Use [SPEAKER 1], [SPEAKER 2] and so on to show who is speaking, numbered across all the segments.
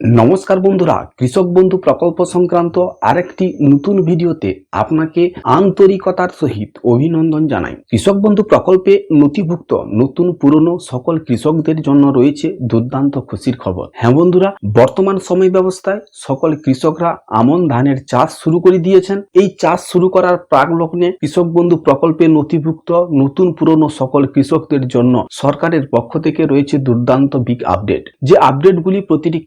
[SPEAKER 1] নমস্কার বন্ধুরা, কৃষক বন্ধু প্রকল্প সংক্রান্ত আরেকটি নতুন ভিডিওতে আপনাকে আন্তরিকতার সহিত অভিনন্দন জানাই। কৃষক বন্ধু প্রকল্পে নথিভুক্ত নতুন পুরনো সকল কৃষকদের জন্য রয়েছে দুর্দান্ত খুশির খবর। হ্যাঁ বন্ধুরা, বর্তমান সময় ব্যবস্থায় সকল কৃষকরা আমন ধানের চাষ শুরু করে দিয়েছেন। এই চাষ শুরু করার প্রাক লগ্নে কৃষক বন্ধু প্রকল্পে নথিভুক্ত নতুন পুরনো সকল কৃষকদের জন্য সরকারের পক্ষ থেকে রয়েছে দুর্দান্ত বিগ আপডেট যে আপডেটগুলি প্রতিটি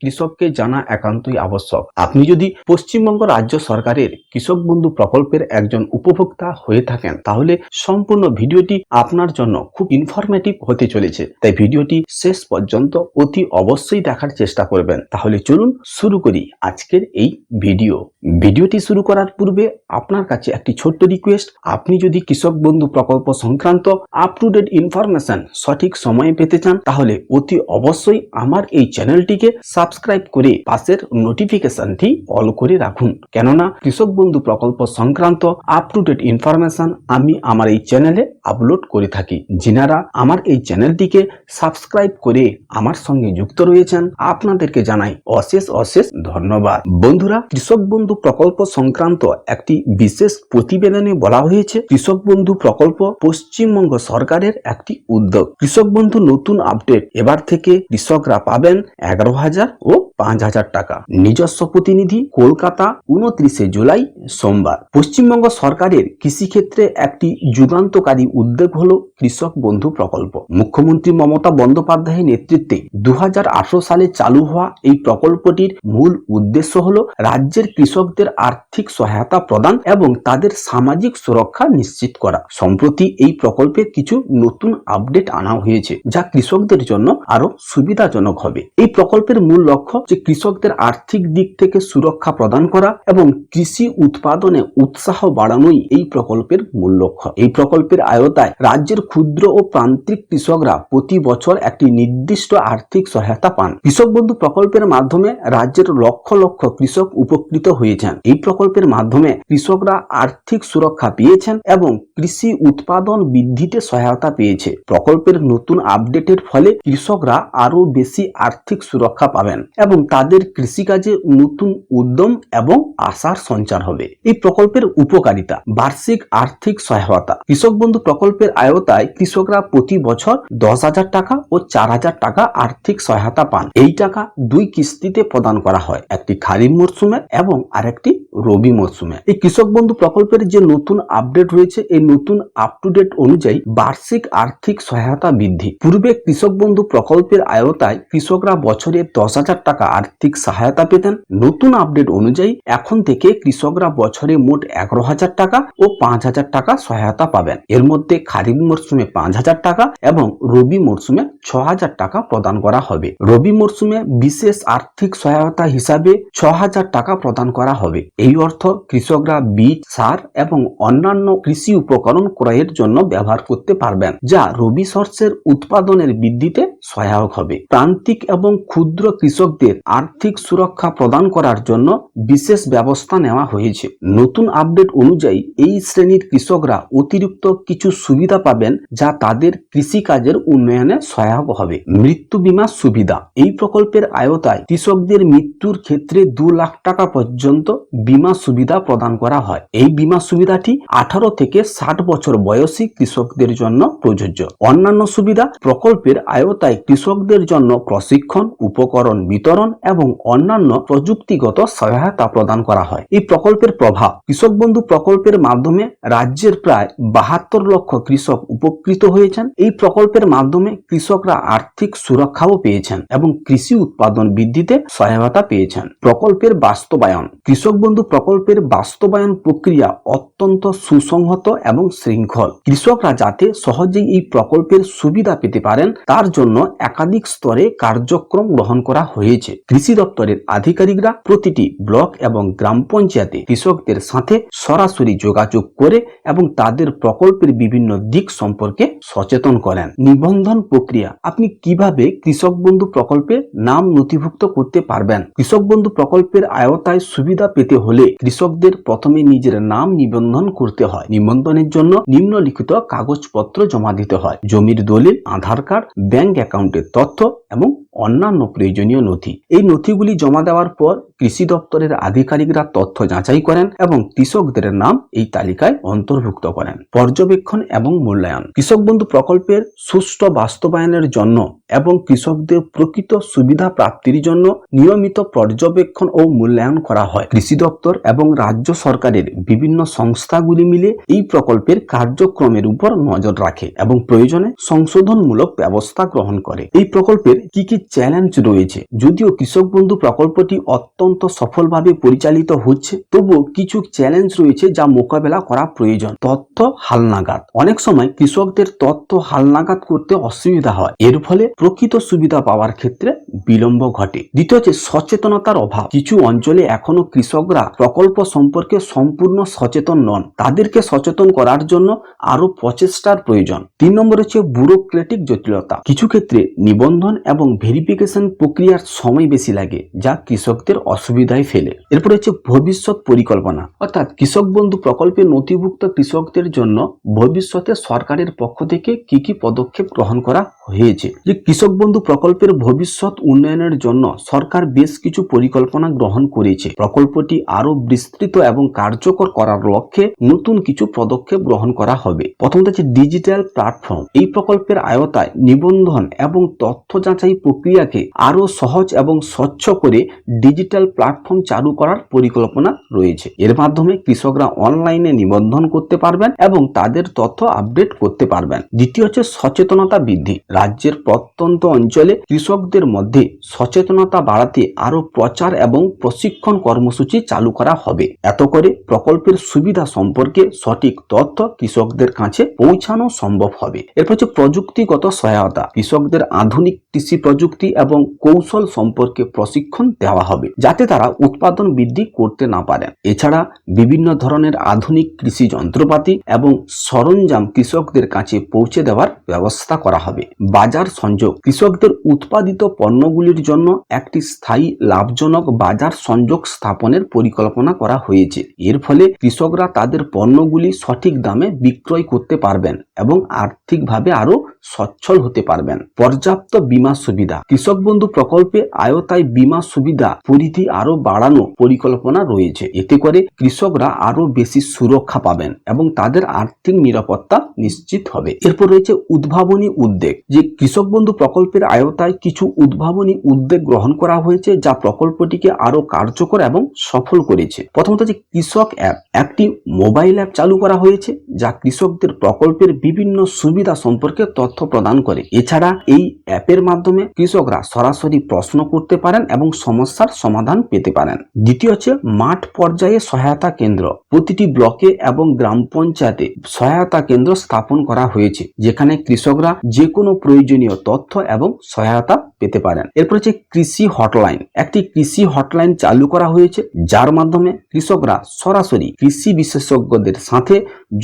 [SPEAKER 1] কৃষককে জানা একান্তই আবশ্যক। আপনি যদি পশ্চিমবঙ্গ রাজ্য সরকারের কৃষক বন্ধু প্রকল্পের একজন উপভোক্তা হয়ে থাকেন, তাহলে সম্পূর্ণ ভিডিওটি আপনার জন্য খুব ইনফরমেটিভ হতে চলেছে। তাই ভিডিওটি শেষ পর্যন্ত অতি অবশ্যই দেখার চেষ্টা করবেন। তাহলে চলুন শুরু করি আজকের এই ভিডিও। ভিডিওটি শুরু করার পূর্বে আপনার কাছে একটি ছোট্ট রিকোয়েস্ট আপনি যদি কৃষক বন্ধু প্রকল্প সংক্রান্ত আপ টু ডেট ইনফরমেশন সঠিক সময়ে পেতে চান, তাহলে অতি অবশ্যই আমার এই চ্যানেলটিকে সাবস্ক্রাইব করে পাশের নোটিফিকেশনটি অল করে রাখুন। কেননা কৃষক বন্ধু প্রকল্প সংক্রান্ত আপ টু ডেট ইনফরমেশন আমি আমার এই চ্যানেলে আপলোড করে থাকি। যিনারা আমার এই চ্যানেলটিকে সাবস্ক্রাইব করে আমার সঙ্গে যুক্ত রয়েছেন, আপনাদেরকে জানাই অশেষ অশেষ ধন্যবাদ। বন্ধুরা, কৃষক বন্ধু প্রকল্প সংক্রান্ত একটি বিশেষ প্রতিবেদনে বলা হয়েছে, কৃষক বন্ধু প্রকল্প পশ্চিমবঙ্গ সরকারের একটি উদ্যোগ। কৃষক বন্ধু নতুন আপডেট এবার থেকে কৃষকরা পাবেন এগারো হাজার ও পাঁচ হাজার টাকা। নিজস্ব প্রতিনিধি কলকাতা, উনত্রিশে জুলাই সোমবার। পশ্চিমবঙ্গ সরকারের কৃষিক্ষেত্রে একটি যুগান্তকারী উদ্যোগ হল কৃষক বন্ধু প্রকল্প। মুখ্যমন্ত্রী মমতা বন্দ্যোপাধ্যায়ের নেতৃত্বে দুহাজার আঠারো সালে চালু হওয়া এই প্রকল্পটির মূল উদ্দেশ্য হল রাজ্যের কৃষকদের আর্থিক সহায়তা প্রদান এবং তাদের সামাজিক সুরক্ষা নিশ্চিত করা। সম্প্রতি এই প্রকল্পে কিছু নতুন আপডেট আনা হয়েছে, যা কৃষকদের জন্য আরও সুবিধাজনক হবে। এই প্রকল্পের মূল লক্ষ্য যে কৃষকদের আর্থিক দিক থেকে সুরক্ষা প্রদান করা এবং কৃষি উৎপাদনে উৎসাহ বাড়ানোই এই প্রকল্পের মূল লক্ষ্য। এই প্রকল্পের আয়তায় রাজ্যের ক্ষুদ্র ও প্রান্তিক কৃষকরা প্রতি বছর একটি নির্দিষ্ট আর্থিক সহায়তা পান। কৃষক বন্ধু প্রকল্পের মাধ্যমে রাজ্যের লক্ষ লক্ষ কৃষক উপকৃত হয়েছেন। এই প্রকল্পের মাধ্যমে কৃষকরা আর্থিক সুরক্ষা পেয়েছেন এবং কৃষি উৎপাদন বৃদ্ধিতে সহায়তা পেয়েছে। প্রকল্পের নতুন আপডেটের ফলে কৃষকরা আরও বেশি আর্থিক সুরক্ষা পাবেন এবং তাদের কৃষিকাজে নতুন উদ্যম এবং আশার সঞ্চার হবে। এই প্রকল্পের উপকারিতা, বার্ষিক আর্থিক সহায়তা। কৃষক বন্ধু প্রকল্পের আয়তায় কৃষকরা প্রতি বছর দশ হাজার টাকা ও চার হাজার টাকা আর্থিক সহায়তা পান। এই টাকা দুই কিস্তিতে প্রদান করা হয়, একটি খারিফ মরশুমে এবং আরেকটি রবি মরশুমে। এই কৃষক বন্ধু প্রকল্পের যে নতুন আপডেট রয়েছে, এই নতুন আপ টু ডেট অনুযায়ী বার্ষিক আর্থিক সহায়তা বৃদ্ধি। পূর্বে কৃষক বন্ধু প্রকল্পের আয়তায় কৃষকরা বছরে দশ হাজার টাকা আর্থিক সহায়তা পেতেন। নতুন আপডেট অনুযায়ী এখন থেকে কৃষকরা বছরে মোট এগারো হাজার টাকা ও পাঁচ হাজার টাকা সহায়তা পাবেন। এর মধ্যে খারিফ মরশুমে পাঁচ হাজার টাকা এবং রবি মরশুমে ছ হাজার টাকা প্রদান করা হবে। রবি মরশুমে বিশেষ আর্থিক সহায়তা হিসাবে ছ হাজার টাকা প্রদান করা হবে। এই অর্থ কৃষকরা বীজ, সার এবং অন্যান্য কৃষি উপকরণ ক্রয়ের জন্য ব্যবহার করতে পারবেন, যা রবি শস্যের উৎপাদনের বৃদ্ধিতে সহায়ক হবে। প্রান্তিক এবং ক্ষুদ্র কৃষকদের আর্থিক সুরক্ষা প্রদান করার জন্য বিশেষ ব্যবস্থা নেওয়া হয়েছে। নতুন আপডেট অনুযায়ী এই শ্রেণির কৃষকরা অতিরিক্ত কিছু সুবিধা পাবেন যা তাদের কৃষিকাজের উন্নয়নে সহায়ক হবে। মৃত্যু বীমা সুবিধা। এই প্রকল্পের আয়তায় কৃষকদের মৃত্যুর ক্ষেত্রে দু লাখ টাকা পর্যন্ত বীমা সুবিধা প্রদান করা হয়। এই বীমা সুবিধাটি আঠারো থেকে ষাট বছর বয়সী কৃষকদের জন্য প্রযোজ্য। অন্যান্য সুবিধা, প্রকল্পের আয়তায় কৃষকদের জন্য প্রশিক্ষণ, উপকরণ বিতরণ এবং অন্যান্য প্রযুক্তিগত সহায়তা প্রদান করা হয়। এই প্রকল্পের প্রভাব কৃষক বন্ধু প্রকল্পের মাধ্যমে রাজ্যের প্রায় বাহাত্তর লক্ষ কৃষক উপকৃত হয়েছেন। এই প্রকল্পের মাধ্যমে কৃষকরা আর্থিক সুরক্ষাও পেয়েছেন এবং কৃষি উৎপাদন বৃদ্ধিতে সহায়তা পেয়েছেন। প্রকল্পের বাস্তবায়ন কৃষক বন্ধু প্রকল্পের বাস্তবায়ন প্রক্রিয়া অত্যন্ত সুসংহত এবং শৃঙ্খল। কৃষকরা যাতে সহজেই এই প্রকল্পের সুবিধা পেতে পারেন, তার জন্য একাধিক স্তরে কার্যক্রম গ্রহণ করা হয়েছে। কৃষি দপ্তরের আধিকারিকরা প্রতিটি ব্লক এবং গ্রাম পঞ্চায়েতে কৃষকদের সাথে সরাসরি যোগাযোগ করে এবং তাদের প্রকল্পের বিভিন্ন দিক সম্পর্কে সচেতন করেন। নিবন্ধন প্রক্রিয়া, আপনি কীভাবে কৃষক বন্ধু প্রকল্পে নাম নথিভুক্ত করতে পারবেন? কৃষক বন্ধু প্রকল্পের আয়তায় সুবিধা পেতে হলে কৃষকদের প্রথমে নিজের নাম নিবন্ধন করতে হয়। নিবন্ধনের জন্য নিম্নলিখিত কাগজপত্র জমা দিতে হয়। জমির দলিল, আধার কার্ড, ব্যাংক অ্যাকাউন্টের তথ্য এবং অন্যান্য প্রয়োজনীয় নথি। এই নথিগুলি জমা দেওয়ার পর কৃষি দপ্তরের আধিকারিকরা তথ্য যাচাই করেন এবং কৃষকদের নাম এই তালিকায় অন্তর্ভুক্ত করেন। পর্যবেক্ষণ এবং মূল্যায়ন। কৃষক বন্ধু প্রকল্পের সুষ্ঠু বাস্তবায়নের জন্য এবং কৃষকদের প্রকৃত সুবিধা প্রাপ্তির জন্য নিয়মিত পর্যবেক্ষণ ও মূল্যায়ন করা হয়। কৃষি দপ্তর এবং রাজ্য সরকারের বিভিন্ন সংস্থাগুলি মিলে এই প্রকল্পের কার্যক্রমের উপর নজর রাখে এবং প্রয়োজনে সংশোধনমূলক ব্যবস্থা গ্রহণ করে। এই প্রকল্পের কি কি চ্যালেঞ্জ রয়েছে? যদিও কৃষক বন্ধু প্রকল্পটি অত্যন্ত সফলভাবে পরিচালিত হচ্ছে, তবুও কিছু চ্যালেঞ্জ রয়েছে যা মোকাবেলা করা প্রয়োজন। তথ্য হালনাগাদ। অনেক সময় কৃষকদের তথ্য হালনাগাদ করতে অসুবিধা হয়। এর ফলে প্রকৃত সুবিধা পাওয়ার ক্ষেত্রে বিলম্ব ঘটে। দ্বিতীয় হচ্ছে সচেতনতার অভাব। কিছু অঞ্চলে এখনও কৃষকরা প্রকল্প সম্পর্কে সম্পূর্ণ সচেতন নন। তাদেরকে সচেতন করার জন্য আরও প্রচেষ্টার প্রয়োজন। তিন নম্বর হচ্ছে ব্যুরোক্রেটিক জটিলতা। কিছু ক্ষেত্রে নিবন্ধন এবং ভেরিফিকেশন প্রক্রিয়ার সময় বেশি লাগে, যা কৃষকদের অসুবিধায় ফেলে। এরপর হচ্ছে ভবিষ্যৎ পরিকল্পনা। অর্থাৎ কৃষক বন্ধু প্রকল্পে নথিভুক্ত কৃষকদের জন্য ভবিষ্যতে সরকারের পক্ষ থেকে কি কি পদক্ষেপ গ্রহণ করা হয়েছে? যে কৃষক বন্ধু প্রকল্পের ভবিষ্যৎ উন্নয়নের জন্য সরকার বেশ কিছু পরিকল্পনা গ্রহণ করেছে। প্রকল্পটি আরও বিস্তৃত এবং কার্যকর করার লক্ষ্যে নতুন কিছু পদক্ষেপ গ্রহণ করা হবে। প্রথমত হচ্ছে ডিজিটাল প্ল্যাটফর্ম। এই প্রকল্পের আয়তায় নিবন্ধন এবং তথ্য যাচাই প্রক্রিয়াকে আরও সহজ এবং স্বচ্ছ করে ডিজিটাল প্ল্যাটফর্ম চালু করার পরিকল্পনা রয়েছে। এর মাধ্যমে কৃষকরা অনলাইনে নিবন্ধন করতে পারবেন এবং তাদের তথ্য আপডেট করতে পারবেন। দ্বিতীয় হচ্ছে সচেতনতা বৃদ্ধি। রাজ্যের প্রত্যন্ত অঞ্চলে কৃষকদের মধ্যে সচেতনতা বাড়াতে আরও প্রচার এবং প্রশিক্ষণ কর্মসূচি চালু করা হবে। এত করে প্রকল্পের সুবিধা সম্পর্কে সঠিক তথ্য কৃষকদের কাছে পৌঁছানো সম্ভব হবে। এরপর হচ্ছে প্রযুক্তিগত সহায়তা। কৃষকদের আধুনিক কৃষি প্রযুক্তি এবং কৌশল সম্পর্কে প্রশিক্ষণ দেওয়া হবে। যাতে তারা উৎপাদন বৃদ্ধি করতে না পারেন এছাড়া বিভিন্ন ধরনের আধুনিক কৃষি যন্ত্রপাতি এবং সরঞ্জাম কৃষকদের কাছে পৌঁছে দেওয়ার ব্যবস্থা করা হবে। বাজার সংযোগ কৃষকদের উৎপাদিত পণ্যগুলির জন্য একটি স্থায়ী লাভজনক বাজার সংযোগ স্থাপনের পরিকল্পনা করা হয়েছে। এর ফলে কৃষকরা তাদের পণ্যগুলি সঠিক দামে বিক্রয় করতে পারবেন এবং আর্থিকভাবে আরও সচ্ছল হতে পারবেন। পর্যাপ্ত বীমা সুবিধা। কৃষক বন্ধু প্রকল্পে আয়তায় বীমা সুবিধা পরিধি আরও বাড়ানো পরিকল্পনা রয়েছে। এতে করে কৃষকরা আরও বেশি সুরক্ষা পাবেন এবং তাদের আর্থিক নিরাপত্তা নিশ্চিত হবে। এরপর রয়েছে উদ্ভাবনী উদ্যোগ। যে কৃষক বন্ধু প্রকল্পের আয়তায় কিছু উদ্ভাবনী উদ্যোগ গ্রহণ করা হয়েছে, যা প্রকল্পটিকে আরও কার্যকর এবং সফল করেছে। প্রথমত যে কৃষক অ্যাপ। একটি মোবাইল অ্যাপ চালু করা হয়েছে, যা কৃষকদের প্রকল্পের বিভিন্ন সুবিধা সম্পর্কে তথ্য প্রদান করে। এছাড়া এই অ্যাপের মাধ্যমে কৃষকরা সরাসরি প্রশ্ন করতে পারেন এবং সমস্যার সমাধান পেতে পারেন। দ্বিতীয় হচ্ছে মাঠ পর্যায়ে সহায়তা কেন্দ্র। প্রতিটি ব্লকে এবং গ্রাম পঞ্চায়েতে সহায়তা কেন্দ্র স্থাপন করা হয়েছে, যেখানে কৃষকরা যে কোনো প্রয়োজনীয় তথ্য এবং সহায়তা পেতে পারেন। এরপর হচ্ছে কৃষি হটলাইন। একটি কৃষি হটলাইন চালু করা হয়েছে, যার মাধ্যমে কৃষকরা সরাসরি কৃষি বিশেষজ্ঞদের সাথে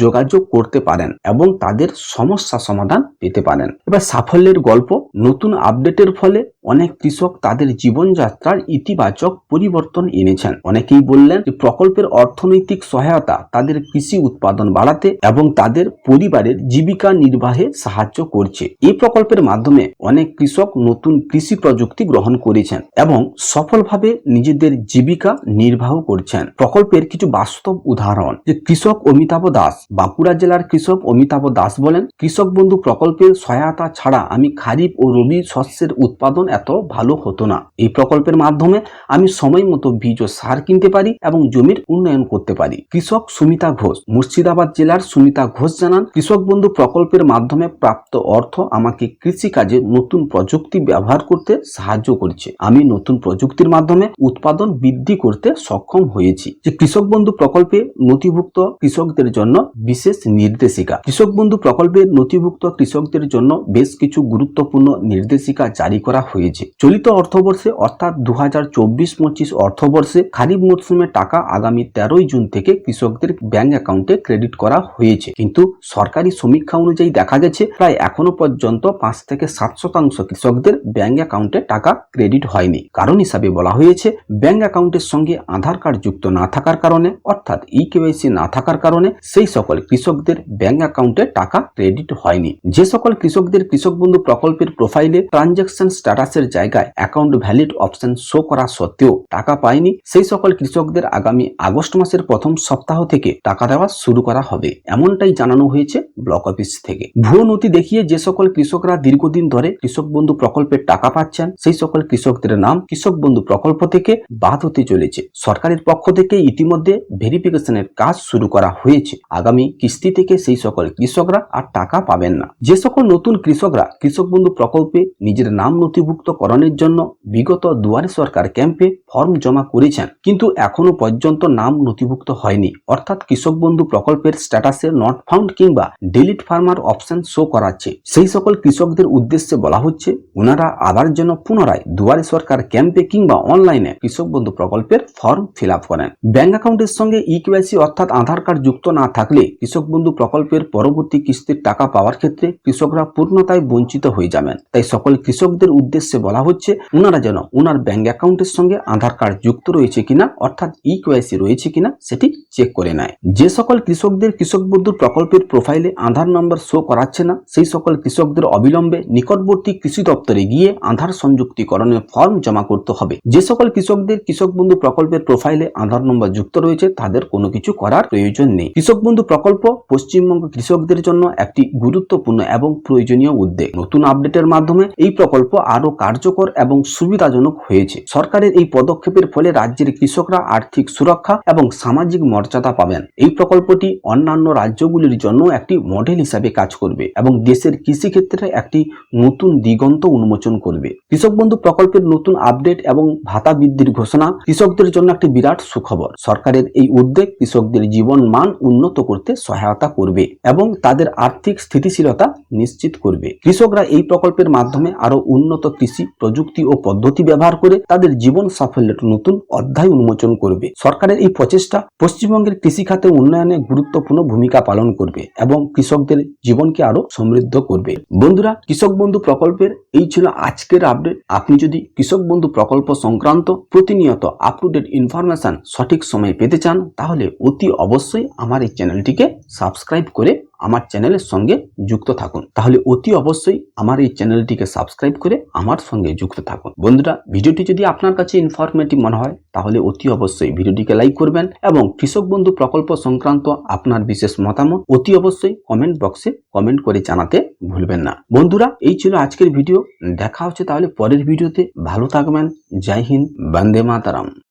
[SPEAKER 1] যোগাযোগ করতে পারেন এবং তাদের সমস্যা সমাধান পেতে পারেন। এবার সাফল্যের গল্প নতুন আপডেটের ফলে অনেক কৃষক তাদের জীবনযাত্রার ইতিবাচক পরিবর্তন এনেছেন। অনেকেই বললেন যে প্রকল্পের অর্থনৈতিক সহায়তা তাদের কৃষি উৎপাদন বাড়াতে এবং তাদের পরিবারের জীবিকা নির্বাহে সাহায্য করছে। এই প্রকল্পের মাধ্যমে অনেক কৃষক নতুন কৃষি প্রযুক্তি গ্রহণ করেছেন এবং সফলভাবে নিজেদের জীবিকা নির্বাহ করছেন। প্রকল্পের কিছু বাস্তব উদাহরণ। যে কৃষক অমিতাভ দাস, বাঁকুড়া জেলার কৃষক অমিতাভ দাস বলেন, কৃষক বন্ধু প্রকল্পের সহায়তা ছাড়া আমি খারিফ ও রবি শস্যের উৎপাদন এত ভালো হতো না। এই প্রকল্পের মাধ্যমে আমি সময় মতো বীজ ও সার কিনতে পারি এবং জমির উন্নয়ন করতে পারি। কৃষক সুমিতা ঘোষ, মুর্শিদাবাদ জেলার সুমিতা ঘোষ জানান, কৃষক বন্ধু প্রকল্পের মাধ্যমে প্রাপ্ত অর্থ আমাকে কৃষিকাজে নতুন প্রযুক্তি ব্যবহার করতে সাহায্য করছে। আমি নতুন প্রযুক্তির মাধ্যমে উৎপাদন বৃদ্ধি করতে সক্ষম হয়েছি। যে কৃষক বন্ধু প্রকল্পে নথিভুক্ত কৃষকদের জন্য বিশেষ নির্দেশিকা। কৃষক বন্ধু প্রকল্পে নথিভুক্ত কৃষকদের জন্য বেশ কিছু গুরুত্বপূর্ণ নির্দেশিকা জারি করা হয়েছে। চলিত অর্থবর্ষে, অর্থাৎ দু হাজার চব্বিশ পঁচিশ অর্থবর্ষে, খারিফ মরশুমে টাকা আগামী তেরোই জুন থেকে কৃষকদের ব্যাংক অ্যাকাউন্টে ক্রেডিট করা হয়েছে। কিন্তু সরকারি সমীক্ষা অনুযায়ী দেখা গেছে, প্রায় এখনও পর্যন্ত পাঁচ থেকে সাত শতাংশ কৃষকদের ব্যাংক অ্যাকাউন্টে টাকা ক্রেডিট হয়নি। কারণ হিসাবে বলা হয়েছে ব্যাংক অ্যাকাউন্টের সঙ্গে আধার কার্ড যুক্ত না থাকার কারণে, অর্থাৎ ই কেওয়াইসি না থাকার কারণে সেই সকল কৃষকদের ব্যাংক অ্যাকাউন্টে টাকা ক্রেডিট হয়নি। যে সকল কৃষকদের কৃষক বন্ধু প্রকল্পের প্রোফাইলে ট্রানজ্যাকশন স্ট্যাটাস স্ট্যাটাসের জায়গায় অ্যাকাউন্ট ভ্যালিড অপশন শো করা সত্ত্বেও টাকা পায়নি, সেই সকল কৃষকদের আগামী আগস্ট মাসের প্রথম সপ্তাহ থেকে টাকা দেওয়া শুরু করা হবে, এমনটাই জানানো হয়েছে ব্লক অফিস থেকে। ভুয়ো নথি দেখিয়ে যে সকল কৃষকরা দীর্ঘদিন ধরে কৃষক বন্ধু প্রকল্পের টাকা পাচ্ছেন, সেই সকল কৃষকদের নাম কৃষক বন্ধু প্রকল্প থেকে বাদ হতে চলেছে। সরকারের পক্ষ থেকে ইতিমধ্যে ভেরিফিকেশনের কাজ শুরু করা হয়েছে। আগামী কিস্তি থেকে সেই সকল কৃষকরা আর টাকা পাবেন না। যে সকল নতুন কৃষকরা কৃষক বন্ধু প্রকল্পে নিজের নাম নথিভুক্ত করণের জন্য বিগত দুয়ারে সরকার ক্যাম্পে ফর্ম জমা করেছেন। কিন্তু এখনও পর্যন্ত নাম নথিভুক্ত হয়নি। অর্থাৎ কৃষক বন্ধু প্রকল্পের স্ট্যাটাসে নট ফাউন্ড কিংবা ডিলিট ফার্মার অপশন শো করাচ্ছে। সেই সকল কৃষকদের উদ্দেশ্যে বলা হচ্ছে ওনারা আবার যেন পুনরায় দুয়ারে সরকার ক্যাম্পে কিংবা অনলাইনে কৃষক বন্ধু প্রকল্পের ফর্ম ফিল করেন। ব্যাংক অ্যাকাউন্টের সঙ্গে ইকিউআইসি অর্থাৎ আধার কার্ড যুক্ত না থাকলে কৃষক বন্ধু প্রকল্পের পরবর্তী কিস্তির টাকা পাওয়ার ক্ষেত্রে কৃষকরা পূর্ণতায় বঞ্চিত হয়ে যাবেন। তাই সকল কৃষকদের উদ্দেশ্যে বলা হচ্ছে ওনারা যেন ওনার ব্যাংক অ্যাকাউন্টের সঙ্গে আধার কার্ড যুক্ত রয়েছে কিনা, অর্থাৎ ই কেওয়াইসি রয়েছে কিনা, সেটি চেক করে নেয়। যে সকল কৃষকদের কৃষক বন্ধু প্রকল্পের প্রোফাইলে আধার নম্বর শো করাচ্ছে না, সেই সকল কৃষকদের অবিলম্বে নিকটবর্তী কৃষি দপ্তরে গিয়ে আধার সংযুক্তিকরণের ফর্ম জমা করতে হবে। যে সকল কৃষকদের কৃষক বন্ধু প্রকল্পের প্রোফাইলে আধার নম্বর যুক্ত রয়েছে, তাদের কোনো কিছু করার প্রয়োজন নেই। কৃষক বন্ধু প্রকল্প পশ্চিমবঙ্গ কৃষকদের জন্য একটি গুরুত্বপূর্ণ এবং প্রয়োজনীয় উদ্যোগ। নতুন আপডেটের মাধ্যমে এই প্রকল্প আরও কার্যকর এবং সুবিধাজনক হয়েছে। সরকারের এই পদক্ষেপের ফলে রাজ্যের কৃষকরা আর্থিক সুরক্ষা এবং সামাজিক মর্যাদা পাবেন। এই প্রকল্পটি অন্যান্য রাজ্যগুলির জন্য একটি মডেল হিসাবে কাজ করবে এবং দেশের কৃষিক্ষেত্রে একটি নতুন দিগন্ত উন্মোচন করবে। কৃষক বন্ধু প্রকল্পের নতুন আপডেট এবং ভাতা বৃদ্ধির ঘোষণা কৃষকদের জন্য একটি বিরাট সুখবর। সরকারের এই উদ্যোগ কৃষকদের জীবন মান উন্নত করতে সহায়তা করবে এবং তাদের আর্থিক স্থিতিশীলতা নিশ্চিত করবে। কৃষকরা এই প্রকল্পের মাধ্যমে আরও উন্নত কৃষি প্রযুক্তি ও পদ্ধতি ব্যবহার করে তাদের জীবন সাফল্যের নতুন অধ্যায় উন্মোচন করবে। সরকারের এই প্রচেষ্টা পশ্চিমবঙ্গের কৃষি খাতে উন্নয়নে গুরুত্বপূর্ণ ভূমিকা পালন করবে এবং কৃষকদের জীবনকে আরও সমৃদ্ধ করবে। বন্ধুরা, কৃষক বন্ধু প্রকল্পের এই ছিল আজকের আপডেট। আপনি যদি কৃষক বন্ধু প্রকল্প সংক্রান্ত প্রতিনিয়ত আপ টু ডেট ইনফরমেশন সঠিক সময়ে পেতে চান, তাহলে অতি অবশ্যই আমার এই চ্যানেলটিকে সাবস্ক্রাইব করে আমার চ্যানেলের সঙ্গে যুক্ত থাকুন। তাহলে অতি অবশ্যই আমার এই চ্যানেলটিকে সাবস্ক্রাইব করে আমার সঙ্গে যুক্ত থাকুন। বন্ধুরা, ভিডিওটি যদি আপনার কাছে ইনফরমেটিভ মনে হয়, তাহলে অতি অবশ্যই ভিডিওটিকে লাইক করবেন এবং কৃষক বন্ধু প্রকল্প সংক্রান্ত আপনার বিশেষ মতামত অতি অবশ্যই কমেন্ট বক্সে কমেন্ট করে জানাতে ভুলবেন না। বন্ধুরা, এই ছিল আজকের ভিডিও। দেখা হচ্ছে তাহলে পরের ভিডিওতে। ভালো থাকবেন। জয় হিন্দ। বন্দে মাতারাম।